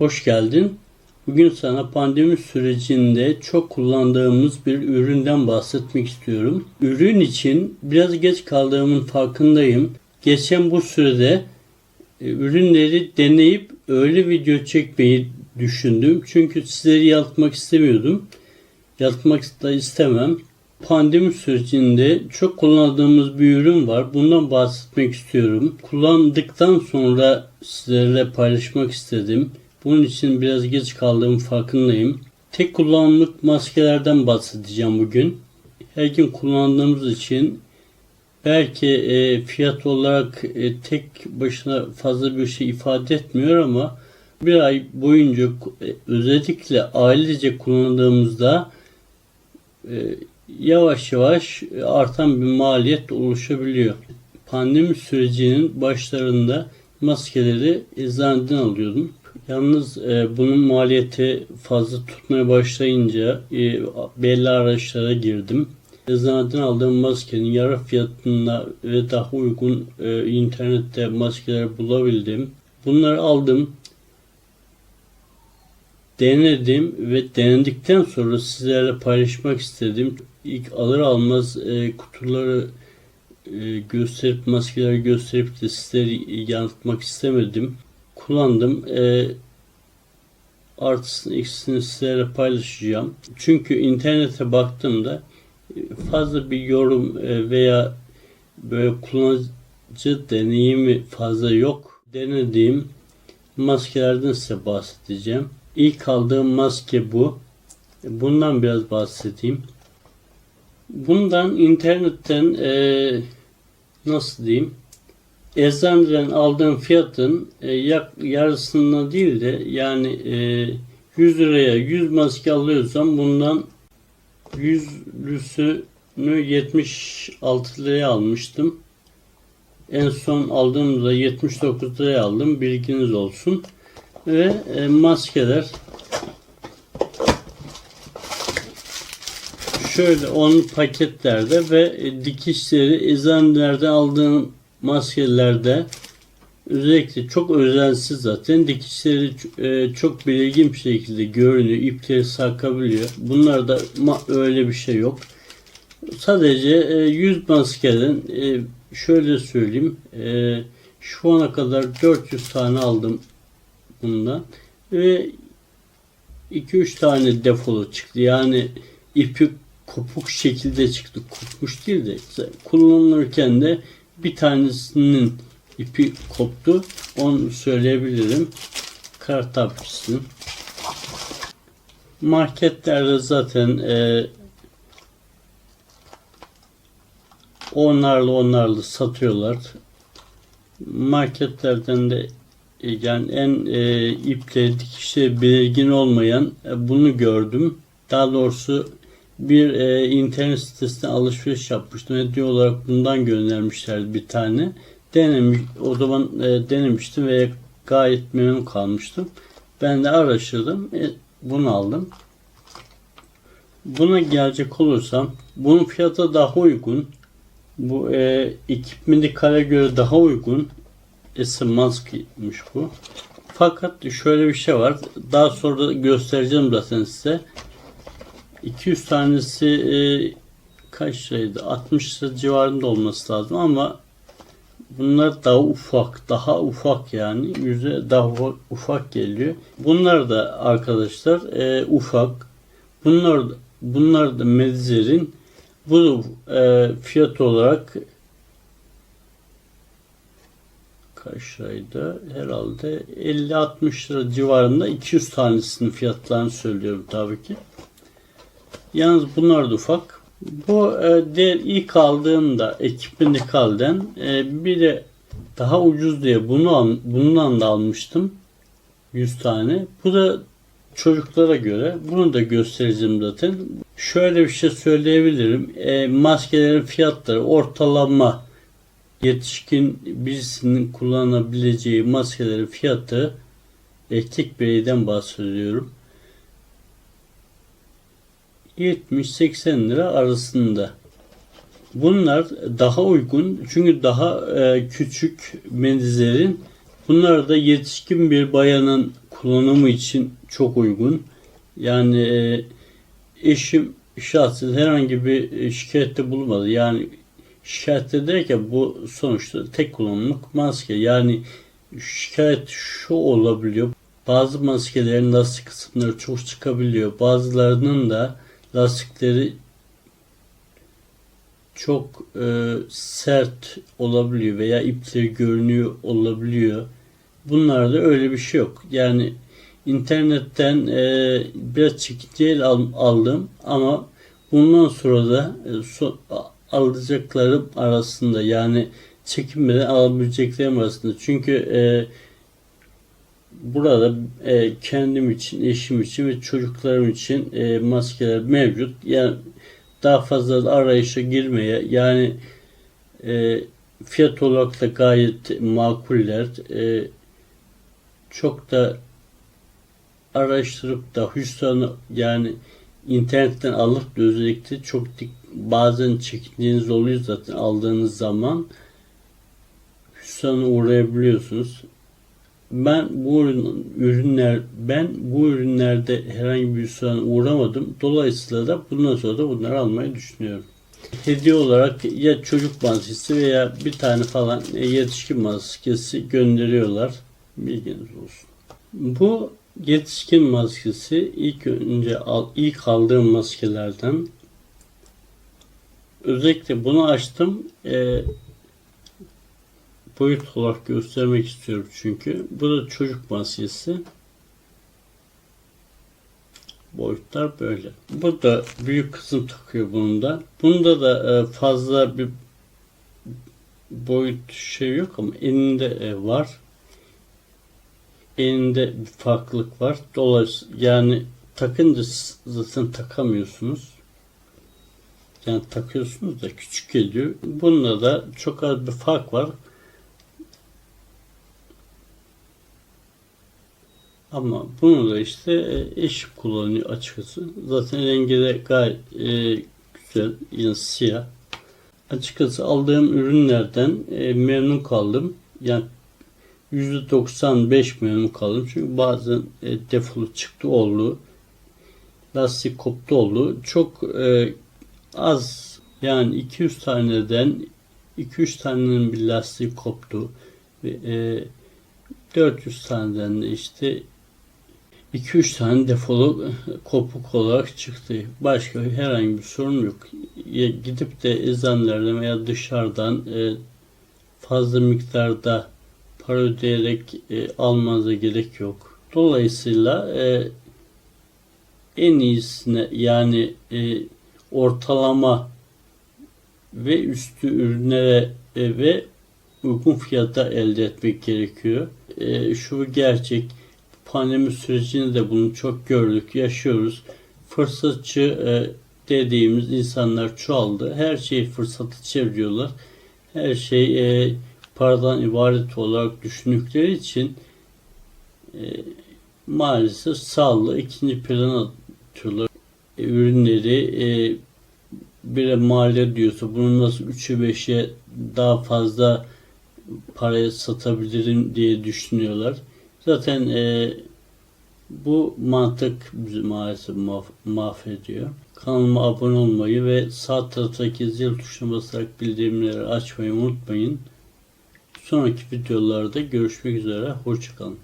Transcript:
Hoş geldin. Bugün sana pandemi sürecinde çok kullandığımız bir üründen bahsetmek istiyorum. Ürün için biraz geç kaldığımın farkındayım. Geçen bu sürede e, ürünleri deneyip öyle video çekmeyi düşündüm. Çünkü sizleri yatmak istemiyordum. Yatmak da istemem. Pandemi sürecinde çok kullandığımız bir ürün var. Bundan bahsetmek istiyorum. Kullandıktan sonra sizlerle paylaşmak istedim. Bunun için biraz geç kaldığım farkındayım. Tek kullanımlık maskelerden bahsedeceğim bugün. Her gün kullandığımız için belki e, fiyat olarak e, tek başına fazla bir şey ifade etmiyor ama bir ay boyunca e, özellikle ailece kullandığımızda e, yavaş yavaş artan bir maliyet oluşabiliyor. Pandemi sürecinin başlarında maskeleri eczaneden alıyordum. Yalnız e, bunun maliyeti fazla tutmaya başlayınca e, belli araçlara girdim. Eczaneden aldığım maskenin yarı fiyatına ve daha uygun e, internette maskeler bulabildim. Bunları aldım denedim ve denedikten sonra sizlerle paylaşmak istedim. İlk alır almaz e, kutuları e, gösterip maskeleri gösterip de sizleri yanıltmak istemedim. Kullandım. E, artısını eksisini sizlerle paylaşacağım. Çünkü internete baktığımda e, fazla bir yorum e, veya böyle kullanıcı deneyimi fazla yok. Denediğim maskelerden size bahsedeceğim. İlk aldığım maske bu. Bundan biraz bahsedeyim. Bundan internetten e, nasıl diyeyim eczaneden aldığım fiyatın e, yak, yarısından değil de yani e, 100 liraya 100 maske alıyorsam bundan 100'lüsünü 76 liraya almıştım. En son aldığımda 79 liraya aldım. Bilginiz olsun ve e, maskeler şöyle 10 paketlerde ve e, dikişleri eczanelerde aldığım maskelerde özellikle çok özensiz zaten dikişleri e, çok belirgin bir şekilde görünüyor. ipleri sarkabiliyor. Bunlarda öyle bir şey yok. Sadece e, 100 maskeden e, şöyle söyleyeyim şu ana kadar 400 tane aldım bundan. Ve 2-3 tane defolu çıktı. Yani ipi kopuk şekilde çıktı. Kopmuş değil de kullanılırken de bir tanesinin ipi koptu. Onu söyleyebilirim. Kartapçısının. Marketlerde zaten e, onlarla onlarla satıyorlar. Marketlerden de e, yani en e, iple dikişe belirgin olmayan e, bunu gördüm. Daha doğrusu bir e, internet sitesine alışveriş yapmıştım. Hediye olarak bundan göndermişlerdi bir tane. Denemiş, o zaman e, denemiştim ve gayet memnun kalmıştım. Ben de araştırdım. E, bunu aldım. Buna gelecek olursam bunun fiyatı daha uygun. Bu e, 2000 kare göre daha uygun. Esi Musk'mış bu. Fakat şöyle bir şey var. Daha sonra göstereceğim zaten size. 200 tanesi e, kaç liraydı? 60 lira civarında olması lazım ama bunlar daha ufak, daha ufak yani yüze daha ufak geliyor. Bunlar da arkadaşlar e, ufak. Bunlar bunlar da Medzer'in bu e, fiyat olarak kaç liraydı? Herhalde 50-60 lira civarında 200 tanesinin fiyatlarını söylüyorum tabii ki. Yalnız bunlar da ufak. Bu e, diğer ilk aldığımda ekipini kalden e, bir de daha ucuz diye bunu al, bundan da almıştım. 100 tane. Bu da çocuklara göre. Bunu da göstereceğim zaten. Şöyle bir şey söyleyebilirim. E, maskelerin fiyatları ortalama yetişkin birisinin kullanabileceği maskelerin fiyatı erkek bireyden bahsediyorum. 70-80 lira arasında. Bunlar daha uygun çünkü daha e, küçük mendillerin bunlar da yetişkin bir bayanın kullanımı için çok uygun. Yani e, eşim şahsen herhangi bir şikayette bulunmadı. Yani şikayette derken bu sonuçta tek kullanımlık maske. Yani şikayet şu olabiliyor. Bazı maskelerin lastik kısımları çok çıkabiliyor. Bazılarının da lastikleri çok e, sert olabiliyor veya ipleri görünüyor olabiliyor. Bunlarda öyle bir şey yok. Yani internetten e, biraz çekinceyle al- aldım ama bundan sonra da e, so- alacaklarım arasında yani çekinmeden alabileceklerim arasında. Çünkü e, burada e, kendim için, eşim için ve çocuklarım için e, maskeler mevcut. Yani daha fazla arayışa girmeye yani e, fiyat olarak da gayet makuller. E, çok da araştırıp da hüsranı yani internetten alıp da özellikle çok dik, bazen çekindiğiniz oluyor zaten aldığınız zaman hüsrana uğrayabiliyorsunuz. Ben bu ürün, ürünler ben bu ürünlerde herhangi bir hüsrana uğramadım. Dolayısıyla da bundan sonra da bunları almayı düşünüyorum. Hediye olarak ya çocuk maskesi veya bir tane falan yetişkin maskesi gönderiyorlar. Bilginiz olsun. Bu yetişkin maskesi ilk önce ilk aldığım maskelerden. Özellikle bunu açtım. E, boyut olarak göstermek istiyorum çünkü. Bu da çocuk maskesi. Boyutlar böyle. Bu da büyük kızım takıyor bunu da. Bunda da e, fazla bir boyut şey yok ama elinde e, var. Elinde bir farklılık var. Dolayısıyla yani takınca zaten takamıyorsunuz. Yani takıyorsunuz da küçük geliyor. Bunda da çok az bir fark var. Ama bunu da işte e, eşim kullanıyor açıkçası. Zaten rengi de gayet e, güzel. Yine siyah. Açıkçası aldığım ürünlerden e, memnun kaldım. Yani %95 memnun kaldım. Çünkü bazen e, defolu çıktı oldu. Lastik koptu oldu. Çok e, az yani 200 taneden 2-3 tanenin bir lastiği koptu. Ve, e, 400 taneden de işte 2-3 tane defolu kopuk olarak çıktı. Başka herhangi bir sorun yok. Gidip de eczanelerde veya dışarıdan e, fazla miktarda para ödeyerek e, almanıza gerek yok. Dolayısıyla e, en iyisine yani e, ortalama ve üstü ürünlere e, ve uygun fiyata elde etmek gerekiyor. E, şu gerçek pandemi sürecinde de bunu çok gördük, yaşıyoruz. Fırsatçı e, dediğimiz insanlar çoğaldı. Her şeyi fırsatı çeviriyorlar. Her şey e, paradan ibaret olarak düşündükleri için e, maalesef sağlığı ikinci plana atıyorlar. E, ürünleri e, bire mal diyorsa bunu nasıl 3'e 5'e daha fazla paraya satabilirim diye düşünüyorlar. Zaten e, bu mantık bizi maalesef mah- mahvediyor. Kanalıma abone olmayı ve sağ taraftaki zil tuşuna basarak bildirimleri açmayı unutmayın. Sonraki videolarda görüşmek üzere. Hoşçakalın.